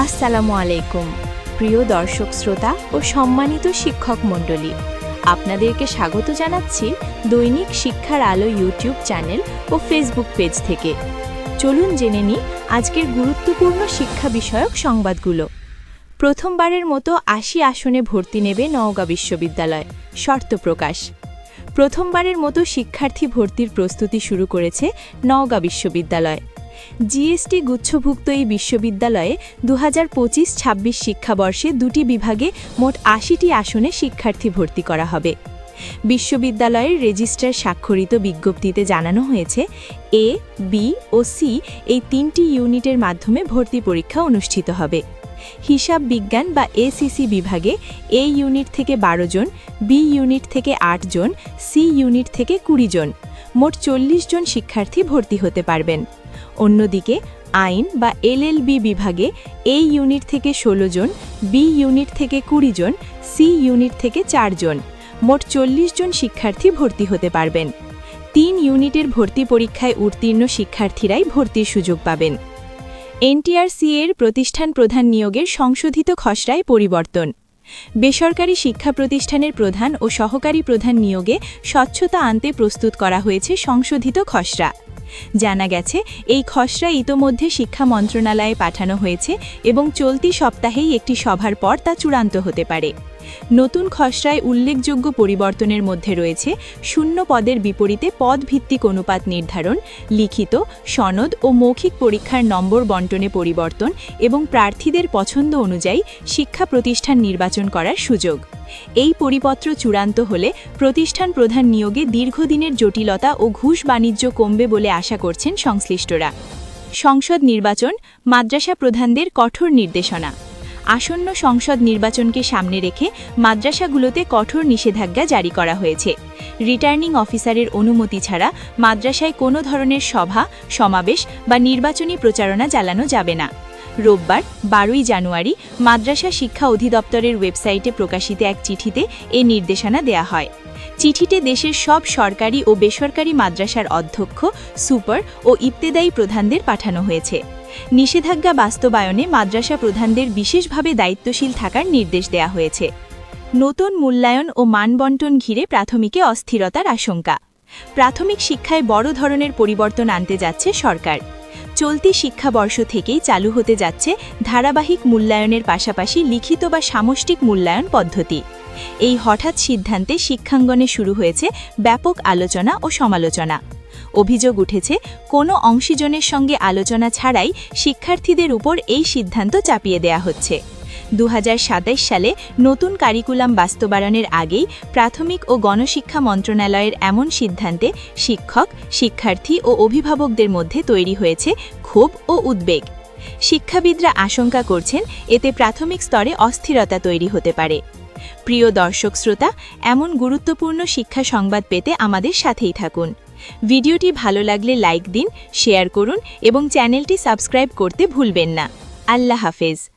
আসসালামু আলাইকুম, প্রিয় দর্শক শ্রোতা ও সম্মানিত শিক্ষক মণ্ডলী। আপনাদেরকে স্বাগত জানাচ্ছি দৈনিক শিক্ষার আলো ইউটিউব চ্যানেল ও ফেসবুক পেজ থেকে। চলুন জেনে নিই আজকের গুরুত্বপূর্ণ শিক্ষা বিষয়ক সংবাদগুলো। প্রথমবারের মতো আশি আসনে ভর্তি নেবে নওগাঁ বিশ্ববিদ্যালয়, শর্ত প্রকাশ। প্রথমবারের মতো শিক্ষার্থী ভর্তির প্রস্তুতি শুরু করেছে নওগাঁ বিশ্ববিদ্যালয়। জিএসটি গুচ্ছভুক্ত এই বিশ্ববিদ্যালয়ে দু হাজার পঁচিশ ছাব্বিশ শিক্ষাবর্ষে দুটি বিভাগে মোট আশিটি আসনে শিক্ষার্থী ভর্তি করা হবে। বিশ্ববিদ্যালয়ের রেজিস্ট্রার স্বাক্ষরিত বিজ্ঞপ্তিতে জানানো হয়েছে, এ, বি ও সি এই তিনটি ইউনিটের মাধ্যমে ভর্তি পরীক্ষা অনুষ্ঠিত হবে। হিসাব বিজ্ঞান বা এসিসি বিভাগে এ ইউনিট থেকে বারো জন, বি ইউনিট থেকে আট জন, সি ইউনিট থেকে কুড়ি জন। মোট চল্লিশ জন শিক্ষার্থী ভর্তি হতে পারবেন। অন্যদিকে, আইন বা এলএলবি বিভাগে এ ইউনিট থেকে ষোলো জন, বি ইউনিট থেকে কুড়ি জন, সি ইউনিট থেকে চারজন মোট চল্লিশ জন শিক্ষার্থী ভর্তি হতে পারবেন। তিন ইউনিটের ভর্তি পরীক্ষায় উত্তীর্ণ শিক্ষার্থীরাই ভর্তির সুযোগ পাবেন। এনটিআরসি এর প্রতিষ্ঠান প্রধান নিয়োগের সংশোধিত খসড়ায় পরিবর্তন। বেসরকারি শিক্ষা প্রতিষ্ঠানের প্রধান ও সহকারী প্রধান নিয়োগে স্বচ্ছতা আনতে প্রস্তুত করা হয়েছে সংশোধিত খসড়া। জানা গেছে, এই খসড়া ইতোমধ্যে শিক্ষা মন্ত্রণালয়ে পাঠানো হয়েছে এবং চলতি সপ্তাহেই একটি সভার পর তা চূড়ান্ত হতে পারে। নতুন খসড়ায় উল্লেখযোগ্য পরিবর্তনের মধ্যে রয়েছে, শূন্য পদের বিপরীতে পদভিত্তিক অনুপাত নির্ধারণ, লিখিত, সনদ ও মৌখিক পরীক্ষার নম্বর বন্টনে পরিবর্তন এবং প্রার্থীদের পছন্দ অনুযায়ী শিক্ষা প্রতিষ্ঠান নির্বাচন করার সুযোগ। এই পরিপত্র চূড়ান্ত হলে প্রতিষ্ঠান প্রধান নিয়োগে দীর্ঘদিনের জটিলতা ও ঘুষ বাণিজ্য কমবে বলে আশা করছেন সংশ্লিষ্টরা। সংসদ নির্বাচন, মাদ্রাসা প্রধানদের কঠোর নির্দেশনা। আসন্ন সংসদ নির্বাচনকে সামনে রেখে মাদ্রাসাগুলোতে কঠোর নিষেধাজ্ঞা জারি করা হয়েছে। রিটার্নিং অফিসারের অনুমতি ছাড়া মাদ্রাসায় কোনো ধরনের সভা, সমাবেশ বা নির্বাচনী প্রচারণা চালানো যাবে না। রোববার, বারোই জানুয়ারি, মাদ্রাসা শিক্ষা অধিদপ্তরের ওয়েবসাইটে প্রকাশিত এক চিঠিতে এ নির্দেশনা দেয়া হয়। চিঠিতে দেশের সব সরকারি ও বেসরকারি মাদ্রাসার অধ্যক্ষ, সুপার ও ইবতেদায়ী প্রধানদের পাঠানো হয়েছে। নিষেধাজ্ঞা বাস্তবায়নে মাদ্রাসা প্রধানদের বিশেষভাবে দায়িত্বশীল থাকার নির্দেশ দেয়া হয়েছে। নতুন মূল্যায়ন ও মানবন্টন ঘিরে প্রাথমিকে অস্থিরতার আশঙ্কা। প্রাথমিক শিক্ষায় বড় ধরনের পরিবর্তন আনতে যাচ্ছে সরকার। চলতি শিক্ষাবর্ষ থেকেই চালু হতে যাচ্ছে ধারাবাহিক মূল্যায়নের পাশাপাশি লিখিত বা সামষ্টিক মূল্যায়ন পদ্ধতি। এই হঠাৎ সিদ্ধান্তে শিক্ষাঙ্গনে শুরু হয়েছে ব্যাপক আলোচনা ও সমালোচনা। অভিযোগ উঠেছে, কোনো অংশীজনের সঙ্গে আলোচনা ছাড়াই শিক্ষার্থীদের উপর এই সিদ্ধান্ত চাপিয়ে দেয়া হচ্ছে। দু সালে নতুন কারিকুলাম বাস্তবায়নের আগেই প্রাথমিক ও গণশিক্ষা মন্ত্রণালয়ের এমন সিদ্ধান্তে শিক্ষক, শিক্ষার্থী ও অভিভাবকদের মধ্যে তৈরি হয়েছে ক্ষোভ ও উদ্বেগ। শিক্ষাবিদরা আশঙ্কা করছেন এতে প্রাথমিক স্তরে অস্থিরতা তৈরি হতে পারে। প্রিয় দর্শক শ্রোতা, এমন গুরুত্বপূর্ণ শিক্ষা সংবাদ পেতে আমাদের সাথেই থাকুন। ভিডিওটি ভালো লাগলে লাইক দিন, শেয়ার করুন এবং চ্যানেলটি সাবস্ক্রাইব করতে ভুলবেন না। আল্লাহ হাফেজ।